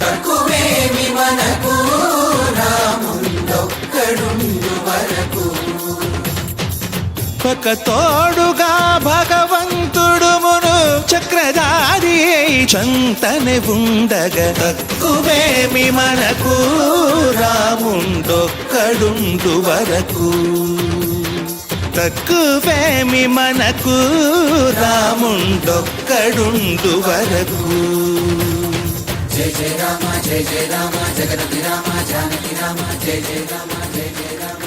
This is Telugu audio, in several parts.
తక్కువేమి మనకు రాముండొక్కడుండు వరకు. ఒక తోడుగా భగవంతుడు మును చక్రధారి చంతనే ఉండగ. తక్కువేమి మనకు రాముండొక్కడుండు వరకు. తక్కువేమి మనకు రాముండొక్కడుండు వరకు. జయ జయ రామ జయ జయ రామ జగనపతి రామ జానకి రామ జయ జయ రామ జయ జయ రామ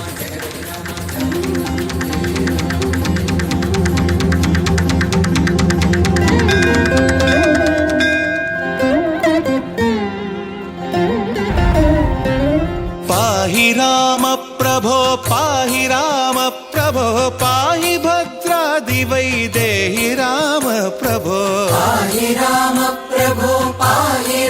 పాహి రామ ప్రభో పాహి రామ ప్రభో పాహి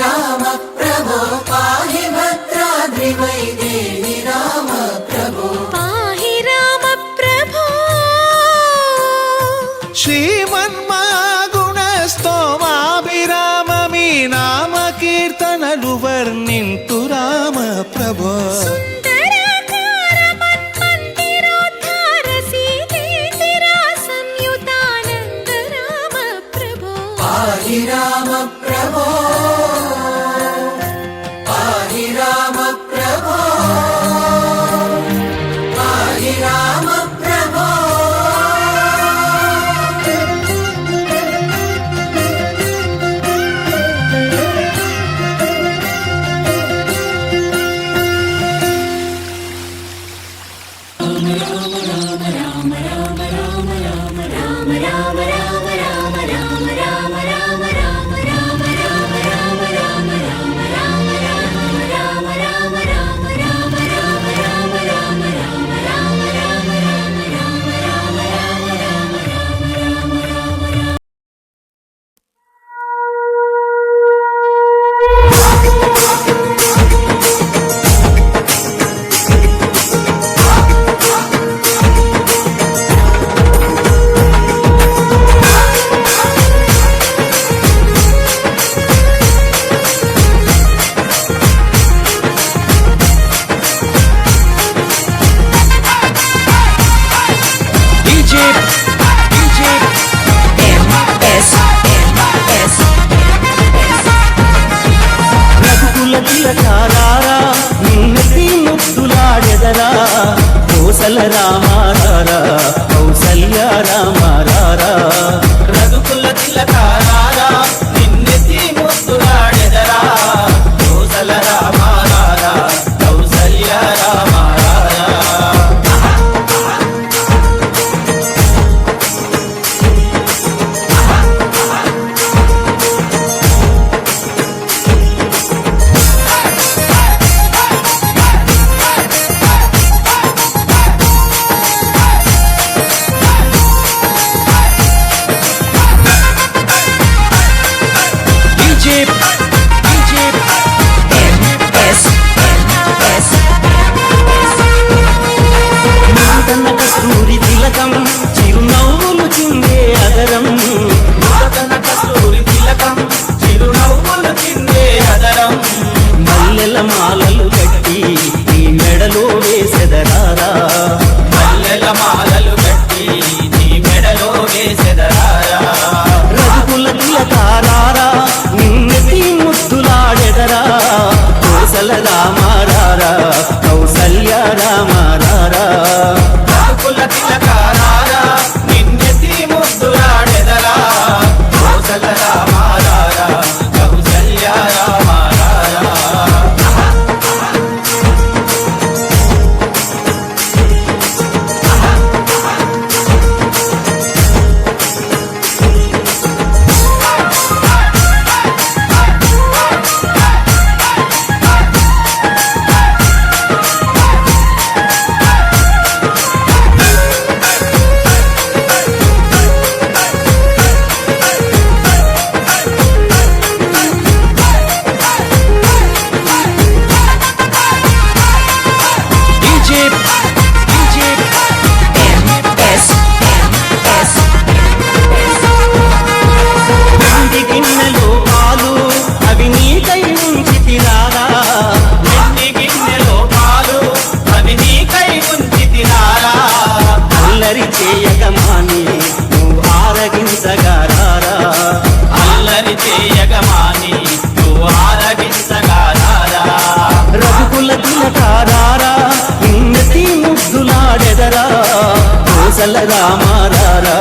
కోసల రామారా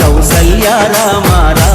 కౌసల్య రామారా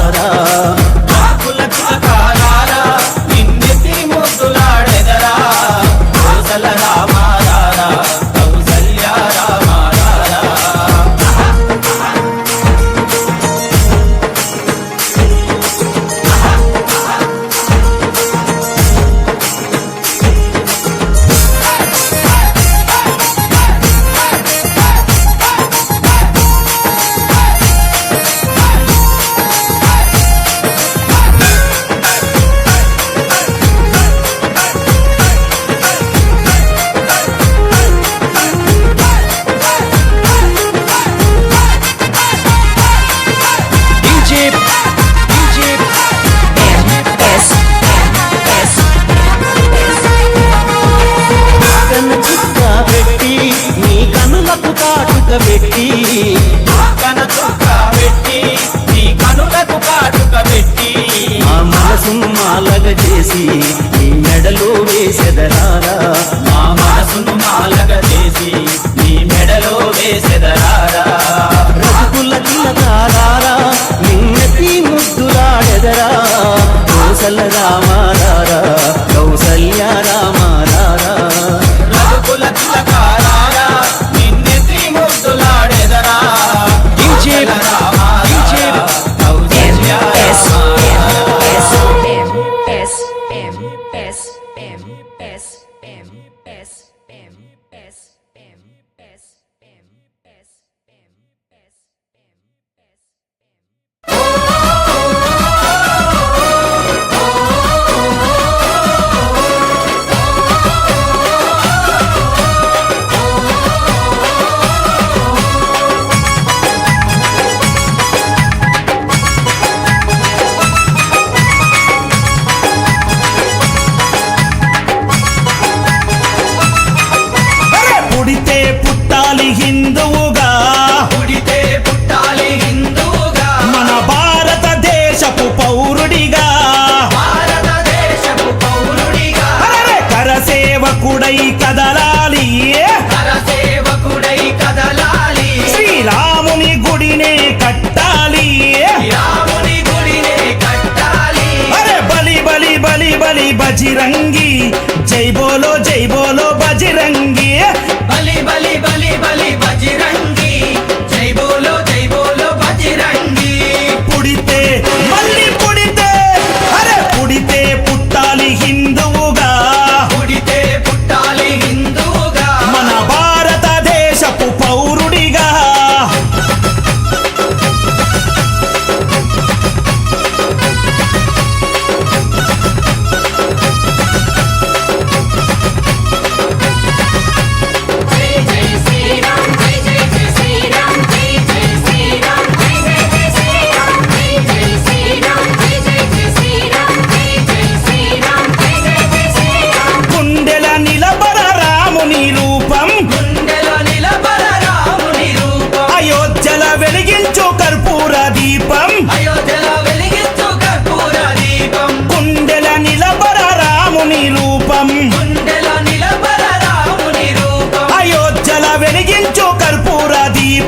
இறங்கி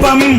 pra mim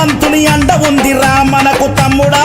భగవంతుని అండ ఉందిరా మనకు తమ్ముడా.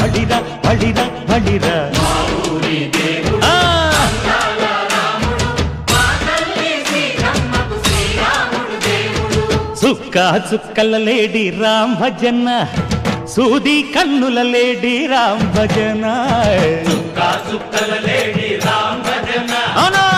బళిర బళిర బళిర చుక్క చుక్కల లేడి రామ్ భజన. సూది కన్నుల లేడి రామ్ భజన. చుక్క చుక్కల లేడి రామ్ భజన. అవునా?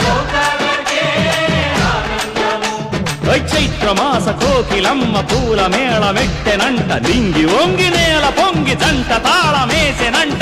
చైత్రమాస కోకిలమ్మ పూల మేళమెట్టెనంట నింగి ఒంగి నేల పొంగి జంట తాళమేసెనంట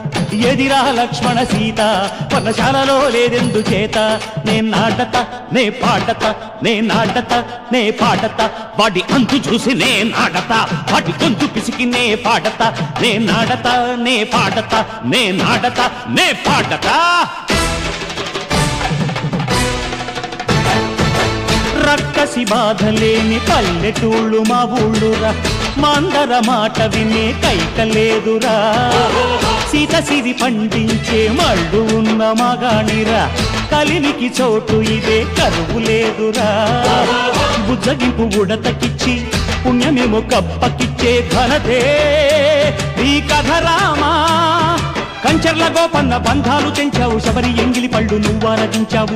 ఎదిరా లక్ష్మణ సీత? పర్ణశాలలో లేదెందు చేత? నే నాటత నే పాడత నే నాటత నే పాటత. వాటి అంతు చూసి నే నాటత వాటి గొంతు పిసికి నే పాటత. నే నాటత నే పాటత నే నాటత నే పాటత. రక్కసి బాధలేని పల్లెటూళ్ళు మా ఊళ్ళురా. మాందర మాట వినే కైకలేదురా సీత సిరి పండించే మళ్ళు ఉన్న మగాణిరా కలినికి చోటు ఇదే కరువు లేదురా. బుజ్జగింపు ఉడతకిచ్చి పుణ్యమేమో కప్పకిచ్చే ధనదే ఈ కథ రామా కంచర్ల గోపన్న బంధాలు తెంచావు. శబరి ఎంగిలి పళ్ళు నువ్వారగించావు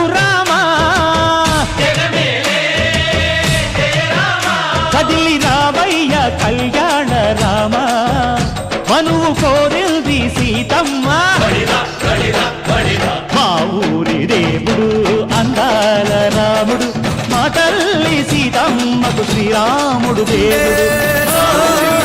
రామా? కదిలి రామయ్య కళ్యాణ రామా? మనువు కోరింది సీతమ్మ. మా ఊరి దేవుడు అందాల రాముడు. మా తల్లి సీతమ్మకు శ్రీరాముడు దేవుడు.